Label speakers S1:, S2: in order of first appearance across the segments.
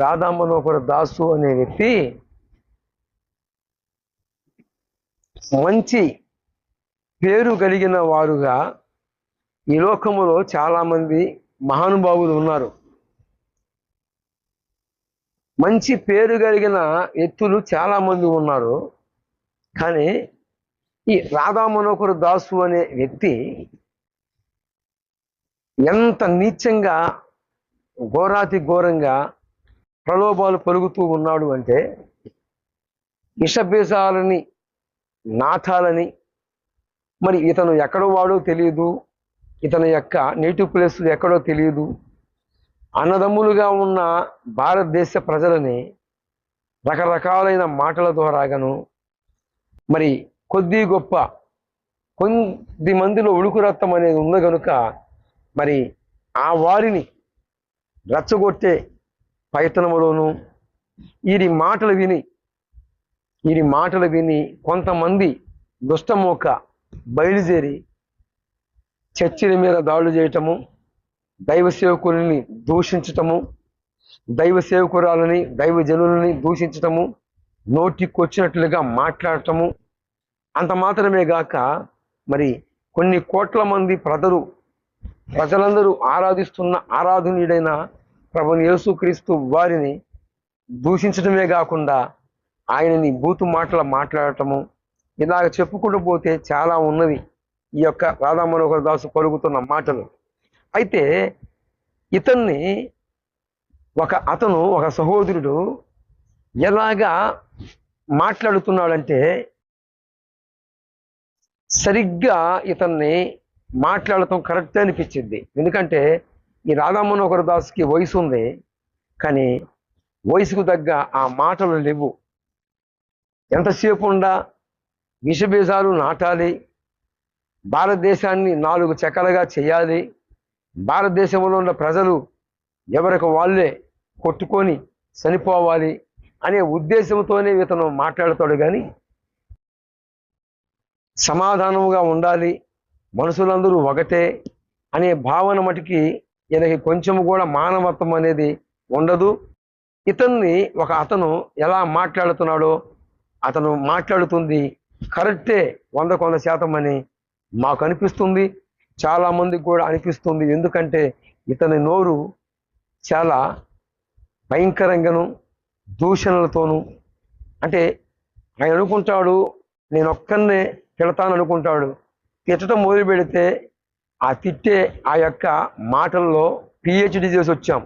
S1: రాధామనోహర దాసు అనే వ్యక్తి మంచి పేరు కలిగిన వారుగా ఈ లోకములో చాలామంది మహానుభావులు ఉన్నారు. మంచి పేరు కలిగిన వ్యక్తులు చాలామంది ఉన్నారు. కానీ ఈ రాధా మనోహర్ దాసు అనే వ్యక్తి ఎంత నీచంగా ఘోరాతి ఘోరంగా ప్రలోభాలు పలుకుతూ ఉన్నాడు అంటే విషబీజాలని నాథాలని మరి ఇతను ఎక్కడో వాడో తెలియదు ఇతని యొక్క నేటివ్ ప్లేస్ ఎక్కడో తెలియదు. అన్నదమ్ములుగా ఉన్న భారతదేశ ప్రజలని రకరకాలైన మాటల ద్వారాగాను మరి కొద్ది గొప్ప కొద్ది మందిలో ఉడుకు రక్తం అనేది ఉంది కనుక మరి ఆ వారిని రెచ్చగొట్టే పైతనములోను వీరి మాటలు విని వీరి మాటలు విని కొంతమంది దుష్టమోక బయలుదేరి చర్చిల మీద దాడులు చేయటము దైవ సేవకులని దూషించటము దైవ సేవకురాలని దైవ జనులని దూషించటము నోటికొచ్చినట్లుగా మాట్లాడటము. అంత మాత్రమే గాక మరి కొన్ని కోట్ల మంది ప్రజలు ప్రజలందరూ ఆరాధిస్తున్న ఆరాధనీయుడైన ప్రభు యేసుక్రీస్తు వారిని దూషించడమే కాకుండా ఆయనని బూతు మాటలు మాట్లాడటము ఇలాగ చెప్పుకుంటూ పోతే చాలా ఉన్నది ఈ యొక్క రాధా మనోహర్ దాసు పలుకుతున్న మాటలు. అయితే ఇతన్ని ఒక అతను ఒక సహోదరుడు ఎలాగా మాట్లాడుతున్నాడంటే సరిగ్గా ఇతన్ని మాట్లాడటం కరెక్ట్ అనిపించింది. ఎందుకంటే ఈ రాధామనోహర్ దాస్కి వయసు ఉంది కానీ వయసుకు తగ్గ ఆ మాటలు లేవు. ఎంతసేపు ఉండా విషబీజాలు నాటాలి భారతదేశాన్ని నాలుగు చెక్కలుగా చేయాలి భారతదేశంలో ఉన్న ప్రజలు ఎవరికి వాళ్ళే కొట్టుకొని చనిపోవాలి అనే ఉద్దేశంతోనే ఇతను మాట్లాడతాడు కానీ సమాధానముగా ఉండాలి మనుషులందరూ ఒకటే అనే భావన మటుకి ఈయనకి కొంచెం కూడా మానవత్వం అనేది ఉండదు. ఇతన్ని ఒక అతను ఎలా మాట్లాడుతున్నాడో అతను మాట్లాడుతుంది కరెక్టే వంద కొంద శాతం అని మాకు అనిపిస్తుంది. చాలా మందికి కూడా అనిపిస్తుంది. ఎందుకంటే ఇతని నోరు చాలా భయంకరంగాను దూషణలతోనూ అంటే ఆయన అనుకుంటాడు నేను ఒక్కనే తిడతాను అనుకుంటాడు తిట్టడం మొదలు పెడితే ఆ తిట్టే ఆ యొక్క మాటల్లో పిహెచ్డి చేసి వచ్చాం.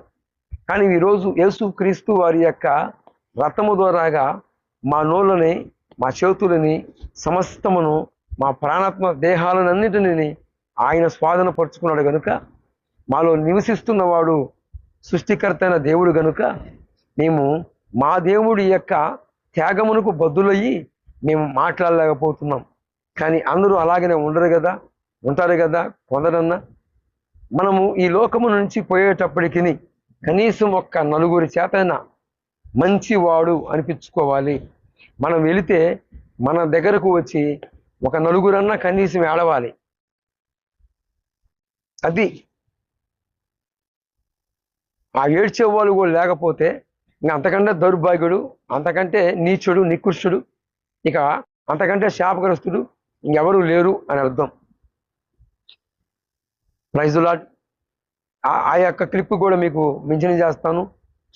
S1: కానీ ఈరోజు యేసు క్రీస్తు వారి యొక్క రథము ద్వారాగా మా నోళ్ళని మా చేతులని సమస్తమును మా ప్రాణాత్మ దేహాలన్నిటిని ఆయన స్వాధీన పరుచుకున్నాడు గనుక మాలో నివసిస్తున్నవాడు సృష్టికర్త అయిన దేవుడు గనుక మేము మా దేవుడి యొక్క త్యాగమునకు బద్దులయ్యి మేము మాట్లాడలేకపోతున్నాం. కానీ అందరూ అలాగనే ఉండరు కదా? ఉంటారు కదా? కొందరన్నా. మనము ఈ లోకము నుంచి పోయేటప్పటికి కనీసం ఒక్క నలుగురి చేతైనా మంచివాడు అనిపించుకోవాలి. మనం వెళితే మన దగ్గరకు వచ్చి ఒక నలుగురన్నా కనీసం ఏడవాలి. అది. ఆ ఏడ్చే వాళ్ళు కూడా లేకపోతే ఇంకా అంతకంటే దౌర్భాగ్యుడు అంతకంటే నీచుడు నికృష్టుడు ఇక అంతకంటే శాపగ్రస్తుడు ఇంకెవరూ లేరు అని అర్థం. ప్రైజులాడ్ ఆ యొక్క క్లిప్ కూడా మీకు మెన్షన్ చేస్తాను.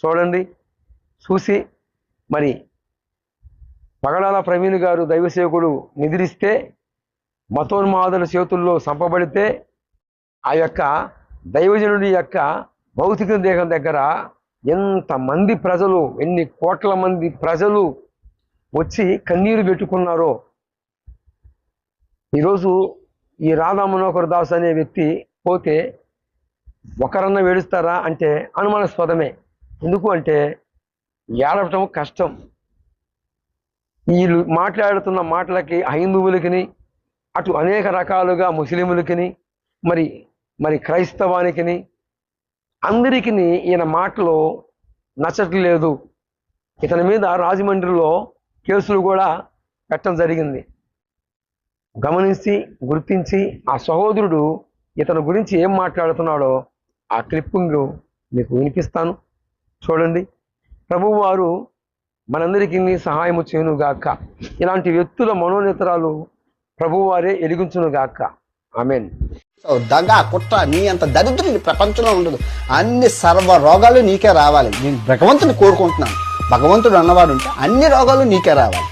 S1: చూడండి చూసి మరి పగడాల ప్రవీణ్ గారు దైవసేవకుడు నిద్రిస్తే మతోన్మాదుల చేతుల్లో సంపబడితే ఆ యొక్క దైవజనుడి యొక్క భౌతిక దేహం దగ్గర ఎంతమంది ప్రజలు ఎన్ని కోట్ల మంది ప్రజలు వచ్చి కన్నీరు పెట్టుకున్నారో. ఈరోజు ఈ రాధా మనోహర్ దాస్ అనే వ్యక్తి పోతే ఒకరన్నా వేడుస్తారా అంటే అనుమానాస్పదమే. ఎందుకు అంటే ఏడవటం కష్టం. వీళ్ళు మాట్లాడుతున్న మాటలకి హైందువులకిని అటు అనేక రకాలుగా ముస్లిములకిని మరి మరి క్రైస్తవానికిని అందరికీ ఈయన మాటలు నచ్చట్లేదు. ఇతని మీద రాజమండ్రిలో కేసులు కూడా పెట్టడం జరిగింది. గమనించి గుర్తించి ఆ సహోదరుడు ఇతని గురించి ఏం మాట్లాడుతున్నాడో ఆ క్లిప్పింగ్ మీకు వినిపిస్తాను. చూడండి. ప్రభువారు మనందరికీ సహాయము చేయనుగాక. ఇలాంటి వ్యక్తుల మనోనేతరాలు ప్రభువారే ఎలిగించునుగాక ఆమెన్.
S2: సో దగ కుట్ర నీ అంత దరిద్రుడు ప్రపంచంలో ఉండదు. అన్ని సర్వ రోగాలు నీకే రావాలి. నేను భగవంతుని కోరుకుంటున్నాను. భగవంతుడు అన్నవాడు ఉంటే అన్ని రోగాలు నీకే రావాలి.